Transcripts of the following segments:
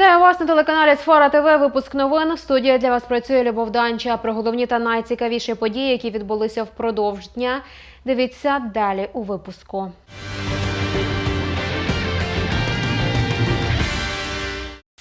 Вітаю вас на телеканалі Сфера ТВ. Випуск новин. Студія для вас працює Любов Данча. Про головні та найцікавіші події, які відбулися впродовж дня. Дивіться далі у випуску.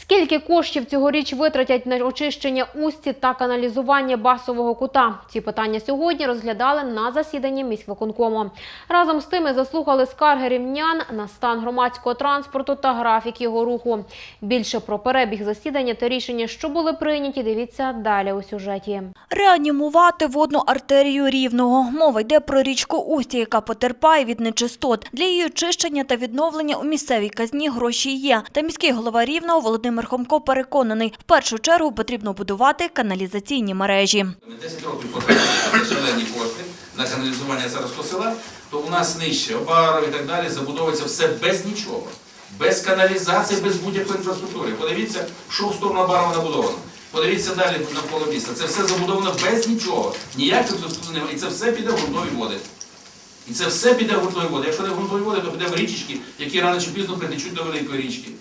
Скільки коштів цьогоріч витратять на очищення усті та каналізування басового кута? Ці питання сьогодні розглядали на засіданні міськвиконкому. Разом з тими заслухали скарги рівнян на стан громадського транспорту та графік його руху. Більше про перебіг засідання та рішення, що були прийняті, дивіться далі у сюжеті. Реанімувати водну артерію рівного. Мова йде про річку Устя, яка потерпає від нечистот. Для її очищення та відновлення у місцевій казні гроші є. Та міський голова рівного Володимир Хомко переконаний, в першу чергу потрібно будувати каналізаційні мережі. Ми 10 років потратили на шалені кошти на каналізування царського села, то у нас нижче Обаров і так далі забудовується все без нічого. Без каналізації, без будь-якої інфраструктури. Подивіться, що в сторону Обарова набудовано. Подивіться далі навколо міста. Це все забудовано без нічого. Ніяких немає. І це все піде в ґрунтові води. І це все піде в ґрунтові води. Якщо не в ґрунтові води, то піде в річечки, які рано чи пізно притечуть до великої річки.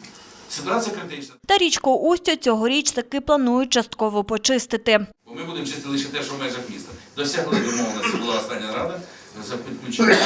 Ситуація критична. Та річку Устю цьогоріч таки планують частково почистити. Ми будемо чистити лише те, що в межах міста. Досягли домовленості, була остання рада, за підключений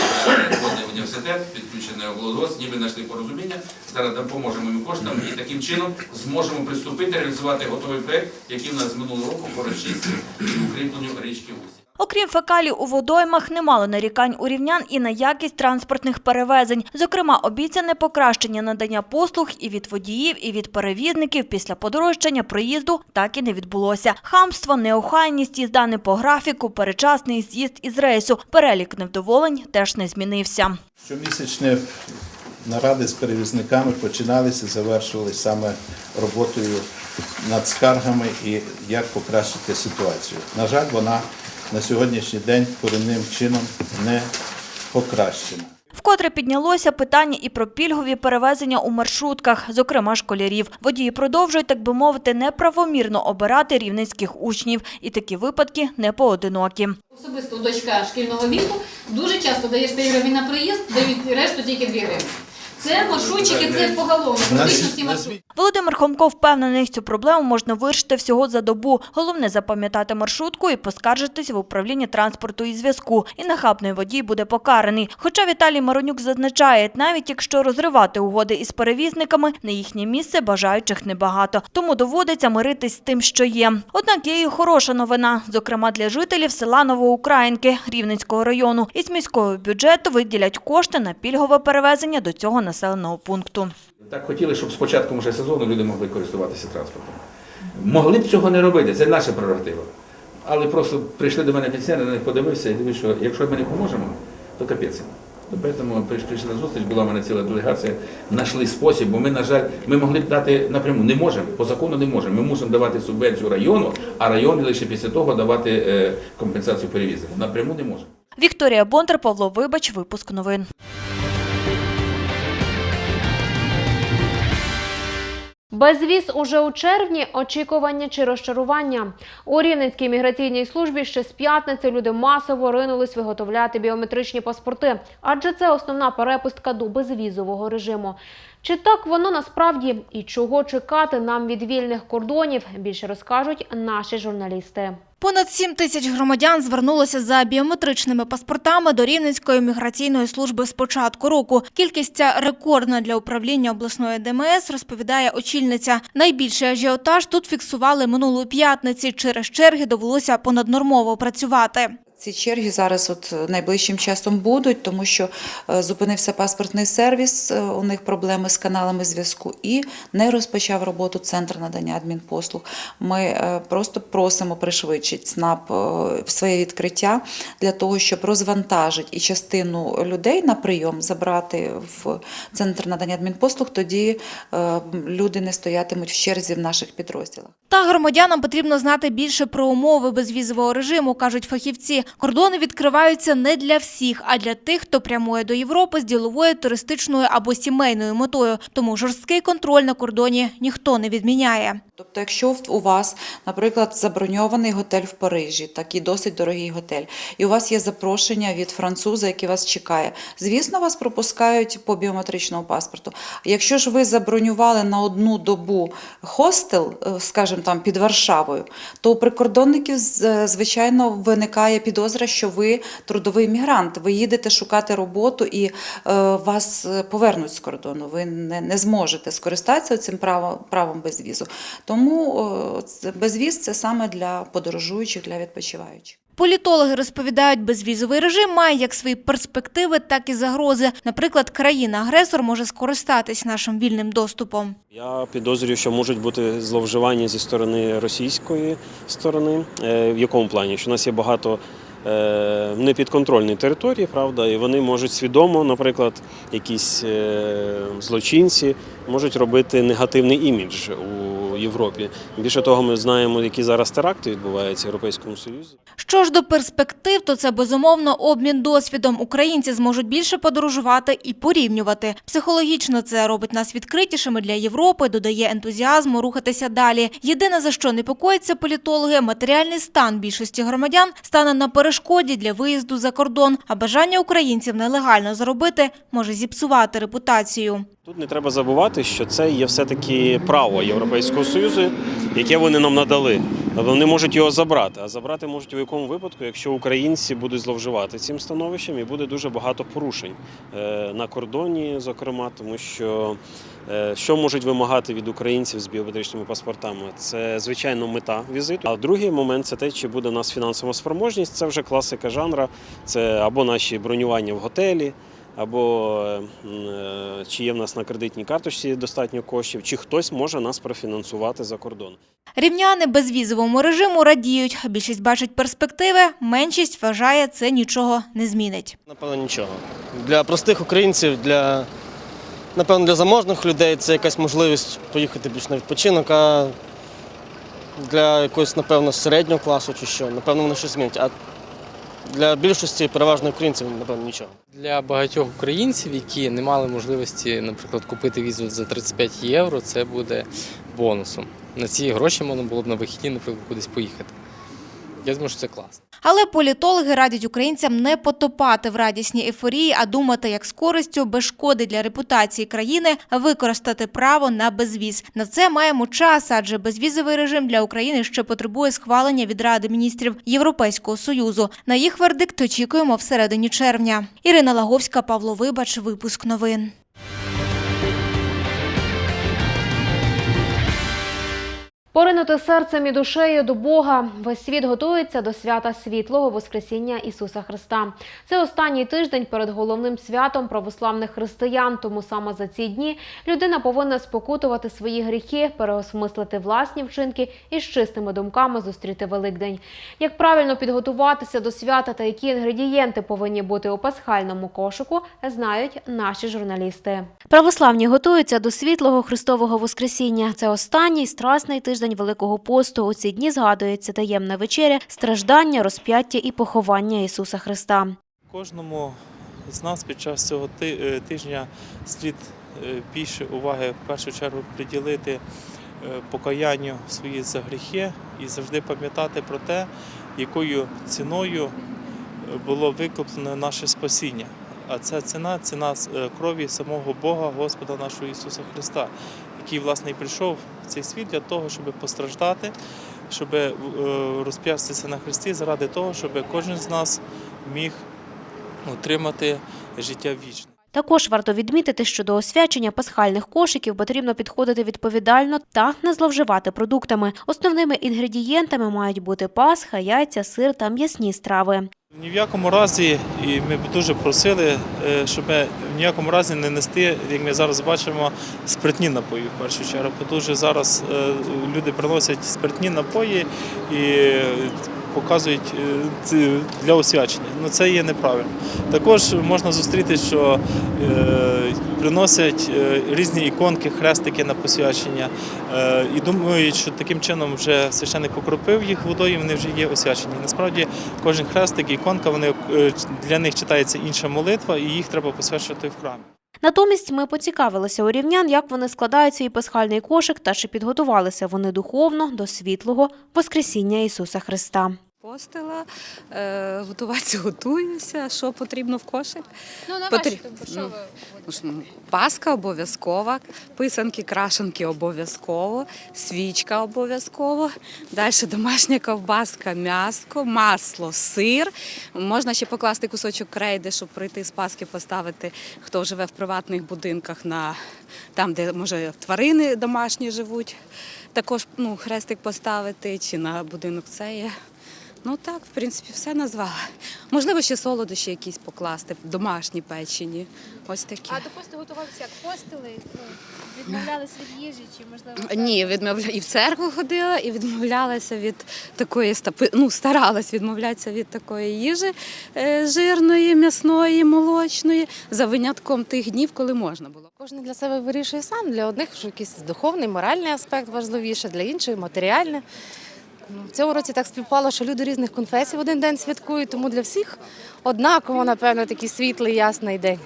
водний університет, підключений облгос, ніби знайшли порозуміння. Зараз допоможемо їм коштам і таким чином зможемо приступити реалізувати готовий проект, який в нас з минулого року по розчистці і укріпленню річки Усі. Окрім фекалій у водоймах, немало нарікань у рівнян і на якість транспортних перевезень. Зокрема, обіцяне покращення надання послуг і від водіїв, і від перевізників після подорожчання проїзду так і не відбулося. Хамство, неохайність, їзда по графіку, перечасний з'їзд із рейсу. Перелік невдоволень теж не змінився. Щомісячні наради з перевізниками починалися, завершувалися саме роботою над скаргами і як покращити ситуацію. На жаль, вона на сьогоднішній день корінним чином не покращена. Вкотре піднялося питання і про пільгові перевезення у маршрутках, зокрема школярів. Водії продовжують, так би мовити, неправомірно обирати рівненських учнів. І такі випадки не поодинокі. Особисто дочка шкільного віку дуже часто даєш 5 гривень на проїзд, дають решту тільки 2 гривні. Це маршрутчики, це поголовно, практично. Володимир Хомко впевнений, цю проблему можна вирішити всього за добу. Головне запам'ятати маршрутку і поскаржитись в управлінні транспорту і зв'язку. І нахабний водій буде покараний. Хоча Віталій Маронюк зазначає, навіть якщо розривати угоди із перевізниками, на їхнє місце бажаючих небагато. Тому доводиться миритись з тим, що є. Однак є і хороша новина, зокрема для жителів села Новоукраїнки Рівненського району. Із міського бюджету виділять кошти на пільгове перевезення до цього населеного пункту. Так хотіли, щоб з початком вже сезону люди могли користуватися транспортом. Могли б цього не робити, це наша прерогатива. Але просто прийшли до мене пенсіонери, на них подивився і дивився, що якщо ми не поможемо, то капець. То Тому прийшли на зустріч, була в мене ціла делегація, знайшли спосіб, бо ми, на жаль, ми могли б дати напряму. Не можемо, по закону не можемо. Ми мусимо давати субвенцію району, а район лише після того давати е, компенсацію перевізникам. Напряму не можемо. Вікторія Бондар, Павло Вибач, випуск новин. Безвіз уже у червні. Очікування чи розчарування у Рівненській міграційній службі ще з п'ятниці люди масово ринулись виготовляти біометричні паспорти, адже це основна перепустка до безвізового режиму. Чи так воно насправді і чого чекати нам від вільних кордонів? Більше розкажуть наші журналісти. Понад 7 тисяч громадян звернулося за біометричними паспортами до Рівненської міграційної служби з початку року. Кількість ця рекордна для управління обласної ДМС, розповідає очільниця. Найбільший ажіотаж тут фіксували минулої п'ятниці. Через черги довелося понаднормово працювати. Ці черги зараз от найближчим часом будуть, тому що е, зупинився паспортний сервіс, е, у них проблеми з каналами зв'язку і не розпочав роботу центр надання адмінпослуг. Ми е, просто просимо пришвидшити СНАП е, в своє відкриття для того, щоб розвантажити і частину людей на прийом забрати в центр надання адмінпослуг. Тоді е, люди не стоятимуть в черзі в наших підрозділах. Та громадянам потрібно знати більше про умови безвізового режиму, кажуть фахівці. Кордони відкриваються не для всіх, а для тих, хто прямує до Європи з діловою, туристичною або сімейною метою. Тому жорсткий контроль на кордоні ніхто не відміняє. Тобто, якщо у вас, наприклад, заброньований готель в Парижі, такий досить дорогий готель, і у вас є запрошення від француза, який вас чекає, звісно, вас пропускають по біометричному паспорту. Якщо ж ви забронювали на одну добу хостел, е, скажімо там під Варшавою, то у прикордонників звичайно виникає підозра, що ви трудовий мігрант. Ви їдете шукати роботу і е, вас е, повернуть з кордону. Ви не, зможете скористатися цим правом, правом безвізу. Тому безвіз це саме для подорожуючих, для відпочиваючих. Політологи розповідають, безвізовий режим має як свої перспективи, так і загрози. Наприклад, країна-агресор може скористатись нашим вільним доступом. Я підозрюю, що можуть бути зловживання зі сторони російської сторони. Е, В якому плані? Що у нас є багато е, непідконтрольної території, правда, і вони можуть свідомо, наприклад, якісь е, злочинці можуть робити негативний імідж у Європі. Більше того, ми знаємо, які зараз теракти відбуваються в Європейському Союзі. Що ж до перспектив, то це безумовно обмін досвідом. Українці зможуть більше подорожувати і порівнювати. Психологічно це робить нас відкритішими для Європи, додає ентузіазму рухатися далі. Єдине за що непокоїться політологи, матеріальний стан більшості громадян стане на перешкоді для виїзду за кордон, а бажання українців нелегально заробити може зіпсувати репутацію. Тут не треба забувати, що це є все-таки право Європейського Союзу, яке вони нам надали. Тобто вони можуть його забрати. А забрати можуть у якому випадку, якщо українці будуть зловживати цим становищем, і буде дуже багато порушень е, на кордоні, зокрема, тому що е, що можуть вимагати від українців з біометричними паспортами? Це звичайно мета візиту. А другий момент це те, чи буде у нас фінансова спроможність. Це вже класика жанра. Це або наші бронювання в готелі або е, чи є в нас на кредитній карточці достатньо коштів, чи хтось може нас профінансувати за кордон. Рівняни безвізовому режиму радіють. Більшість бачить перспективи, меншість вважає, це нічого не змінить. Напевно, нічого. Для простих українців, для напевно, для заможних людей це якась можливість поїхати більш на відпочинок, а для якогось, напевно, середнього класу чи що, напевно, воно щось змінить. А для більшості переважно українців, напевно, нічого. Для багатьох українців, які не мали можливості, наприклад, купити візу за 35 євро, це буде бонусом. На ці гроші можна було б на вихідні, наприклад, кудись поїхати. Я думаю, що це класно. Але політологи радять українцям не потопати в радісній ейфорії, а думати, як з користю, без шкоди для репутації країни використати право на безвіз. На це маємо час, адже безвізовий режим для України ще потребує схвалення від Ради міністрів Європейського союзу. На їх вердикт очікуємо всередині червня. Ірина Лаговська, Павло Вибач, випуск новин. Поринути серцем і душею до Бога. Весь світ готується до свята світлого Воскресіння Ісуса Христа. Це останній тиждень перед головним святом православних християн. Тому саме за ці дні людина повинна спокутувати свої гріхи, переосмислити власні вчинки і з чистими думками зустріти Великдень. Як правильно підготуватися до свята та які інгредієнти повинні бути у пасхальному кошику, знають наші журналісти. Православні готуються до світлого Христового Воскресіння. Це останній страсний тиждень Великого посту. У ці дні згадується таємна вечеря, страждання, розп'яття і поховання Ісуса Христа. Кожному з нас під час цього е, тижня слід е, більше уваги в першу чергу приділити е, покаянню свої за гріхи і завжди пам'ятати про те, якою ціною було викуплено наше спасіння. А ця ціна ціна крові самого Бога, Господа нашого Ісуса Христа, який власне прийшов в цей світ для того, щоб постраждати, щоб е, розп'ястися на Христі заради того, щоб кожен з нас міг отримати життя вічне. Також варто відмітити, що до освячення пасхальних кошиків потрібно підходити відповідально та не зловживати продуктами. Основними інгредієнтами мають бути пасха, яйця, сир та м'ясні страви. Ні в якому разі, і ми б дуже просили, е, щоб в ніякому разі не нести, як ми зараз бачимо, спиртні напої в першу чергу. Бо дуже зараз е, люди приносять спиртні напої і показують е, для освячення. Ну це є неправильно. Також можна зустріти, що е, приносять е, різні іконки, хрестики на посвячення і думають, що таким чином вже священик покропив їх водою, вони вже є освячені. Насправді кожен хрестик, іконка, вони для них читається інша молитва, і їх треба посвячувати в храмі. Натомість ми поцікавилися у рівнян, як вони складають свій пасхальний кошик та чи підготувалися вони духовно до світлого Воскресіння Ісуса Христа. Постила, е, готуватися готуюся, що потрібно в кошик. Ну, на Потріб- вашу що Ну, ви Ну, ну, Паска обов'язкова, писанки, крашенки обов'язково, свічка обов'язково. Далі домашня ковбаска, м'яско, масло, сир. Можна ще покласти кусочок крейди, щоб прийти з Паски поставити, хто живе в приватних будинках, на, там, де може тварини домашні живуть. Також ну, хрестик поставити чи на будинок це є. Ну так, в принципі, все назвала. Можливо, ще солодощі якісь покласти, домашні печені. Ось такі. А до посту готувалися як постили? Ну, відмовлялись від їжі чи можливо? Ні, відмовля... і в церкву ходила, і відмовлялася від такої стапи... ну, старалась відмовлятися від такої їжі е, жирної, м'ясної, молочної, за винятком тих днів, коли можна було. Кожен для себе вирішує сам. Для одних що якийсь духовний, моральний аспект важливіше, для інших матеріальний. В цьому році так співпало, що люди різних конфесій в один день святкують, тому для всіх однаково, напевно, такий світлий, ясний день.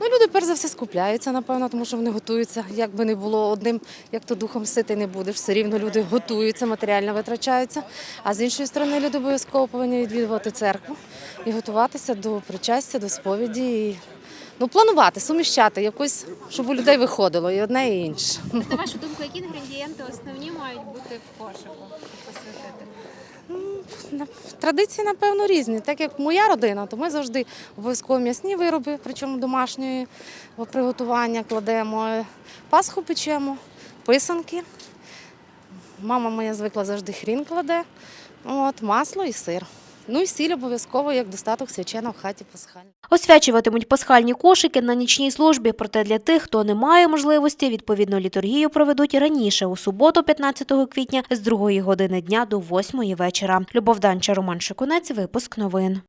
Ну, люди перш за все скупляються, напевно, тому що вони готуються. Як би не було одним, як то духом сити не будеш. Все рівно люди готуються, матеріально витрачаються. А з іншої сторони, люди обов'язково повинні відвідувати церкву і готуватися до причастя, до сповіді. І, ну, планувати, суміщати якось, щоб у людей виходило і одне, і інше. На вашу думку, які інгредієнти основні мають бути в кошику Традиції, напевно, різні. Так як моя родина, то ми завжди обов'язково м'ясні вироби, причому домашньої приготування кладемо. Пасху печемо, писанки. Мама моя звикла завжди хрін кладе. От, масло і сир. Ну і сіль обов'язково, як достаток свячена в хаті пасхальні. Освячуватимуть пасхальні кошики на нічній службі, проте для тих, хто не має можливості, відповідно літургію проведуть раніше, у суботу, 15 квітня, з 2 години дня до 8 вечора. Любов Данча, Роман Шикунець, випуск новин.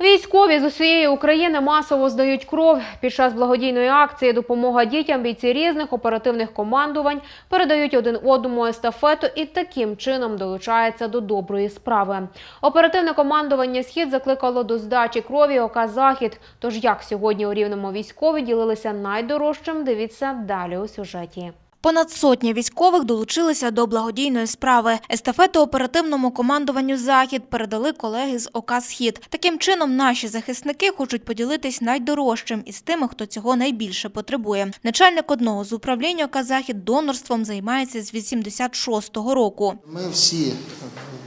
Військові з усієї України масово здають кров. Під час благодійної акції Допомога дітям бійці різних оперативних командувань передають один одному естафету і таким чином долучаються до доброї справи. Оперативне командування Схід закликало до здачі крові ОК Захід. Тож як сьогодні у рівному військові ділилися найдорожчим, дивіться далі у сюжеті. Понад сотня військових долучилися до благодійної справи. Естафету оперативному командуванню Захід передали колеги з ОК Схід. Таким чином, наші захисники хочуть поділитись найдорожчим із тими, хто цього найбільше потребує. Начальник одного з управління ОК Захід донорством займається з 86-го року. Ми всі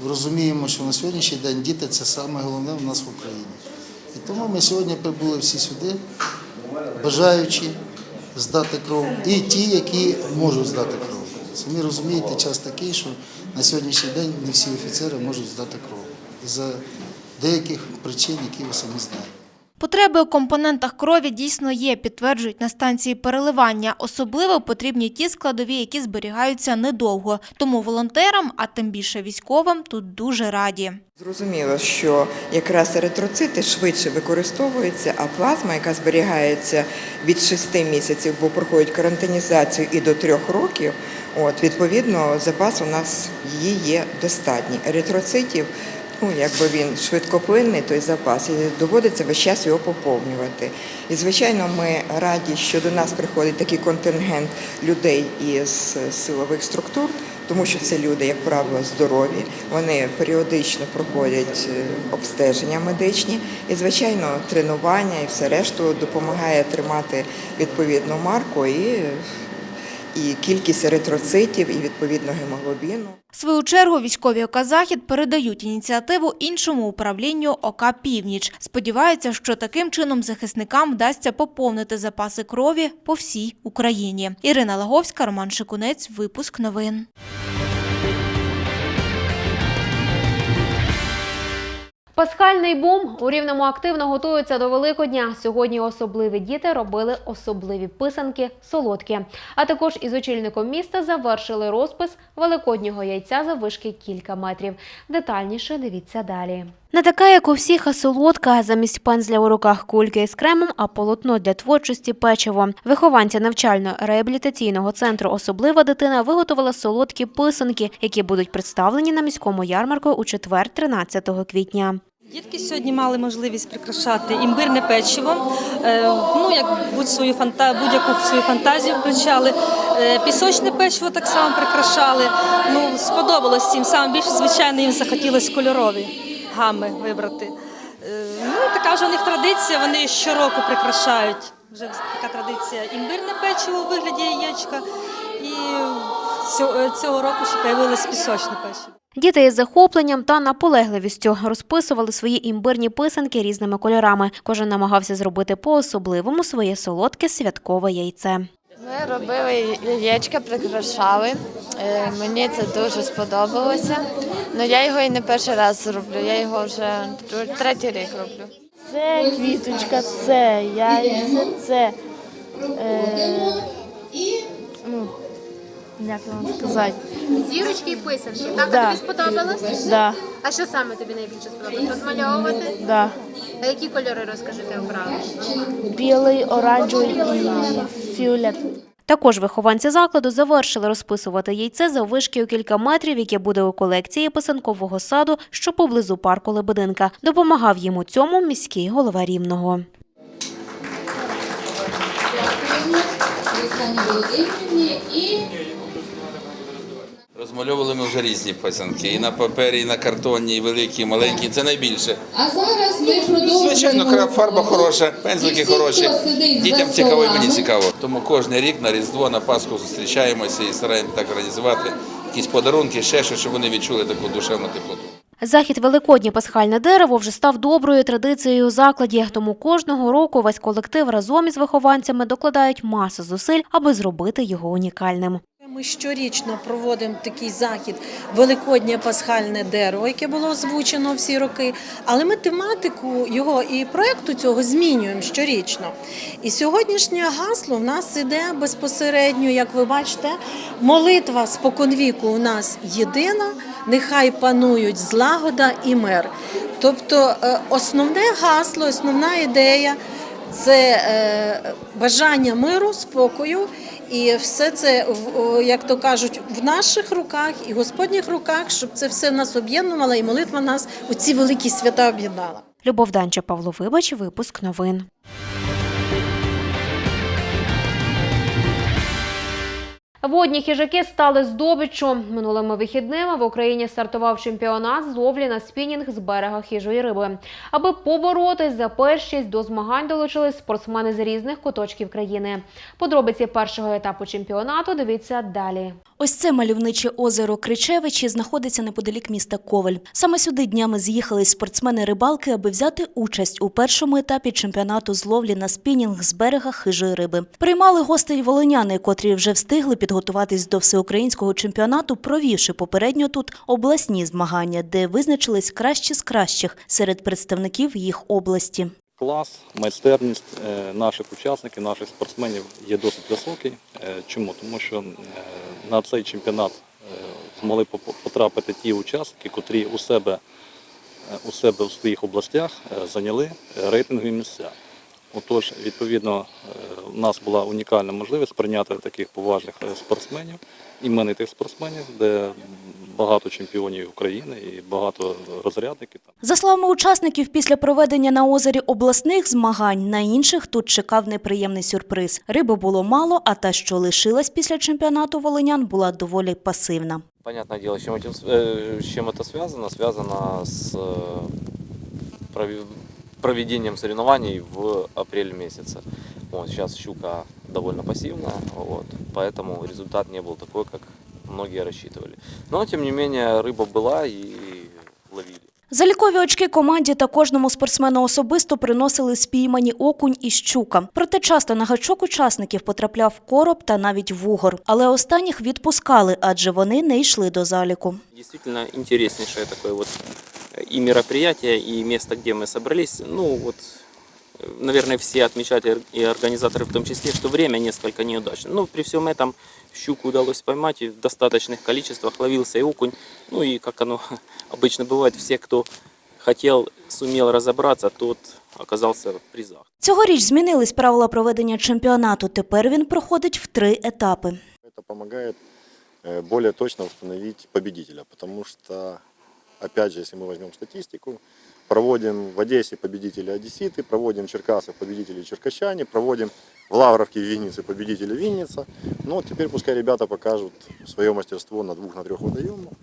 розуміємо, що на сьогоднішній день діти це саме головне в нас в Україні. І тому ми сьогодні прибули всі сюди, бажаючи здати кров, і ті, які можуть здати кров. Самі розумієте, час такий, що на сьогоднішній день не всі офіцери можуть здати кров. І за деяких причин, які ви самі знаєте. Потреби у компонентах крові дійсно є, підтверджують на станції переливання. Особливо потрібні ті складові, які зберігаються недовго. Тому волонтерам, а тим більше військовим, тут дуже раді. Зрозуміло, що якраз еритроцити швидше використовуються, а плазма, яка зберігається від 6 місяців, бо проходить карантинізацію і до 3 років, от відповідно запас у нас її є достатній. Еритроцитів, ну якби він швидкоплинний, той запас, і доводиться весь час його поповнювати. І звичайно, ми раді, що до нас приходить такий контингент людей із силових структур тому що це люди, як правило, здорові. Вони періодично проходять е, обстеження медичні і, звичайно, тренування і все решту допомагає тримати відповідну марку і, і кількість еритроцитів, і відповідно гемоглобіну. Свою чергу військові ОК «Захід» передають ініціативу іншому управлінню ОК «Північ». Сподіваються, що таким чином захисникам вдасться поповнити запаси крові по всій Україні. Ірина Лаговська, Роман Шикунець, випуск новин. Пасхальний бум у рівному активно готуються до Великодня. Сьогодні особливі діти робили особливі писанки, солодкі. А також із очільником міста завершили розпис великоднього яйця за вишки кілька метрів. Детальніше дивіться далі. Не така, як у всіх, а солодка. Замість пензля у руках кульки із кремом, а полотно для творчості печиво. Вихованці навчально-реабілітаційного центру Особлива дитина виготовила солодкі писанки, які будуть представлені на міському ярмарку у четвер, 13 квітня. Дітки сьогодні мали можливість прикрашати імбирне печиво, е, ну як будь-яку свою фантазію включали. Е, Пісочне печиво так само прикрашали. Ну сподобалось всім. Саме більше, звичайно, їм захотілося кольорові гами вибрати. Е, Ну така вже у них традиція. Вони щороку прикрашають. Вже така традиція імбирне печиво у вигляді яєчка. І цього- року ще появилось пісочне печиво. Діти із захопленням та наполегливістю розписували свої імбирні писанки різними кольорами. Кожен намагався зробити по-особливому своє солодке святкове яйце. Ми робили яєчка, прикрашали. Е, Мені це дуже сподобалося. Ну я його і не перший раз роблю, я його вже третій рік роблю. Це квіточка, це яйце, це. Е, як вам сказати? Зірочки і писанки. Так, Да. тобі сподобалось? Да, А що саме тобі найбільше сподобалось? Розмальовувати? да. А які кольори розкажи ти обрали? Білий, оранжевий і фіолет. Також вихованці закладу завершили розписувати яйце за вишки у кілька метрів, яке буде у колекції писанкового саду, що поблизу парку Лебединка. Допомагав їм у цьому міський голова Рівного. Розмальовували ми вже різні писанки. І на папері, і на картоні, і великі, і маленькі. Це найбільше. А зараз ми продовжуємо. Звичайно, фарба хороша, пензлики хороші. Дітям цікаво і мені цікаво. Тому кожен рік на Різдво, на Пасху зустрічаємося і стараємося так організувати якісь подарунки, ще щось, щоб вони відчули таку душевну теплоту. Захід Великоднє пасхальне дерево вже став доброю традицією у закладі, тому кожного року весь колектив разом із вихованцями докладають масу зусиль, аби зробити його унікальним. Ми щорічно проводимо такий захід Великоднє пасхальне дерево, яке було озвучено всі роки. Але ми тематику його і проекту цього змінюємо щорічно. І сьогоднішнє гасло в нас іде безпосередньо, як ви бачите, молитва споконвіку у нас єдина, нехай панують злагода і мир. Тобто е, основне гасло, основна ідея це е, бажання миру, спокою. І все це, як то кажуть, в наших руках і Господніх руках, щоб це все нас об'єднувало, і молитва нас у ці великі свята об'єднала. Любов Данча, Павло Вибач, випуск новин. Водні хижаки стали здобиччю. Минулими вихідними в Україні стартував чемпіонат з ловлі на спінінг з берега хижої риби. Аби поборотись за першість, до змагань долучились спортсмени з різних куточків країни. Подробиці першого етапу чемпіонату дивіться далі. Ось це мальовниче озеро Кричевичі знаходиться неподалік міста Коваль. Саме сюди днями з'їхались спортсмени-рибалки, аби взяти участь у першому етапі чемпіонату з ловлі на спінінг з берега хижої риби. Приймали гостей волиняни, котрі вже встигли підготуватись до всеукраїнського чемпіонату, провівши попередньо тут обласні змагання, де визначились кращі з кращих серед представників їх області. Клас, майстерність е, наших учасників, наших спортсменів є досить високий. Е, Чому? Тому що е, на цей чемпіонат змогли потрапити ті учасники, котрі у себе, у себе в своїх областях зайняли рейтингові місця. Отож, відповідно, е, у нас була унікальна можливість прийняти таких поважних е, спортсменів, іменитих спортсменів, де багато чемпіонів України і багато розрядників. За словами учасників, після проведення на озері обласних змагань на інших тут чекав неприємний сюрприз. Риби було мало, а та, що лишилась після чемпіонату волинян, була доволі пасивна. Понятное дело, с чем, этим, с- э, проведением соревнований в апреле месяце. Вот, сейчас щука довольно пассивная, вот, поэтому результат не был такой, как многие рассчитывали. Но, тем не менее, рыба была и ловили. Залікові очки команді та кожному спортсмену особисто приносили спіймані окунь і щука. Проте часто на гачок учасників потрапляв короб та навіть вугор. Але останніх відпускали, адже вони не йшли до заліку. Действительно интереснейшее такое вот э, и мероприятие, и место, где мы собрались. Ну вот, э, наверное, все отмечают и ор- и организаторы в том числе, что время несколько неудачно. Но при всем этом щуку удалось поймать и в достаточных количествах, ловился и окунь. Ну и как оно обычно бывает, все, кто хотел, сумел разобраться, тот оказался в призах. Цьогоріч змінились правила проведення чемпіонату. Тепер він проходить в три етапи. Это помогает э, более точно установить победителя, потому что опять же, если мы возьмем статистику, проводим в Одессе победители одесситы, проводим в Черкасах победители черкащане, проводим в Лавровке, в Виннице победители Винница. Ну, вот теперь пускай ребята покажут свое мастерство на двух, на трех водоемах.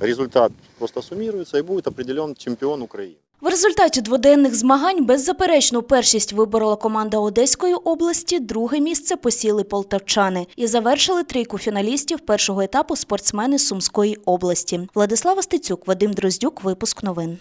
Результат просто суммируется и будет определен чемпион Украины. В результаті дводенних змагань беззаперечну першість виборола команда Одеської області, друге місце посіли полтавчани і завершили трійку фіналістів першого етапу спортсмени Сумської області. Владислава Стецюк, Вадим Дроздюк, випуск новин.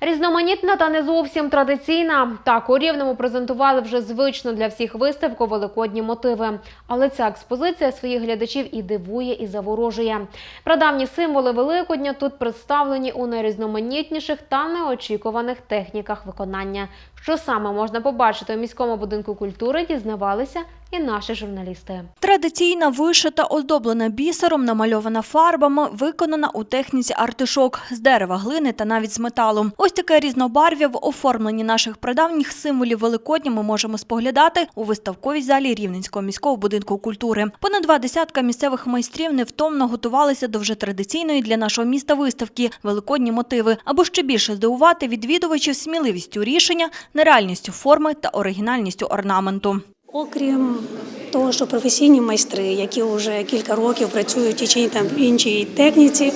Різноманітна та не зовсім традиційна. Так у Рівному презентували вже звично для всіх виставку великодні мотиви. Але ця експозиція своїх глядачів і дивує, і заворожує. Прадавні символи Великодня тут представлені у найрізноманітніших та неочікуваних техніках виконання. Що саме можна побачити у міському будинку культури, дізнавалися і наші журналісти. Традиційна вишита, оздоблена бісером, намальована фарбами, виконана у техніці артишок з дерева, глини та навіть з металу. Ось таке різнобарв'я в оформленні наших прадавніх символів Великодня ми можемо споглядати у виставковій залі Рівненського міського будинку культури. Понад два десятка місцевих майстрів невтомно готувалися до вже традиційної для нашого міста виставки Великодні мотиви, аби ще більше здивувати відвідувачів сміливістю рішення, нереальністю форми та оригінальністю орнаменту. Окрім того, що професійні майстри, які вже кілька років працюють в тій там іншій техніці,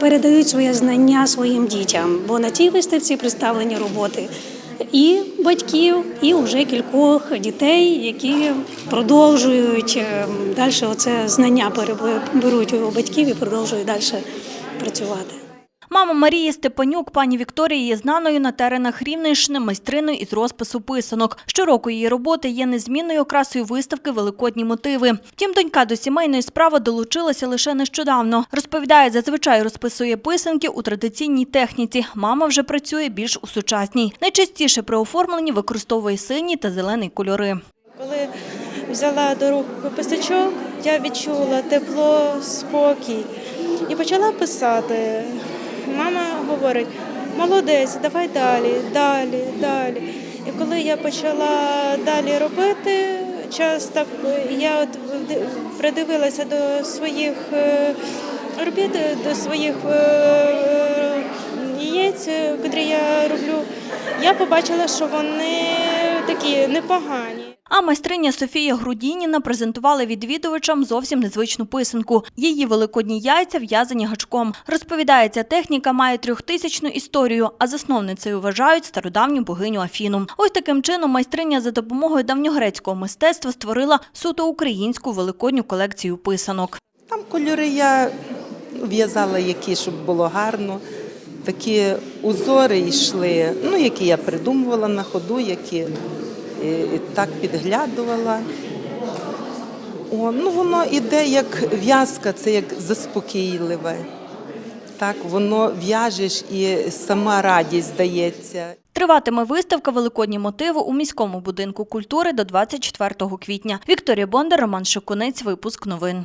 передають своє знання своїм дітям. Бо на цій виставці представлені роботи і батьків, і вже кількох дітей, які продовжують далі оце знання беруть у батьків і продовжують далі працювати. Мама Марії Степанюк, пані Вікторія, є знаною на теренах Рівненщини майстриною із розпису писанок. Щороку її роботи є незмінною окрасою виставки Великодні мотиви. Втім, донька до сімейної справи долучилася лише нещодавно. Розповідає, зазвичай розписує писанки у традиційній техніці. Мама вже працює більш у сучасній. Найчастіше при оформленні використовує синій та зелений кольори. Коли взяла до рук писачок, я відчула тепло, спокій і почала писати. Мама говорить: молодець, давай далі, далі, далі. І коли я почала далі робити, час так я от придивилася до своїх е, робіт, до своїх е, яєць, котрі я роблю, я побачила, що вони такі непогані. А майстриня Софія Грудініна презентувала відвідувачам зовсім незвичну писанку. Її великодні яйця в'язані гачком. Розповідає, ця техніка має трьохтисячну історію, а засновницею вважають стародавню богиню Афіну. Ось таким чином майстриня за допомогою давньогрецького мистецтва створила суто українську великодню колекцію писанок. Там кольори я в'язала які, щоб було гарно. Такі узори йшли, ну, які я придумувала на ходу, які так підглядувала. О, ну, воно іде як в'язка, це як заспокійливе. Так, воно в'яжеш і сама радість здається. Триватиме виставка Великодні мотиви у міському будинку культури до 24 квітня. Вікторія Бондар, Роман Шикунець, випуск новин.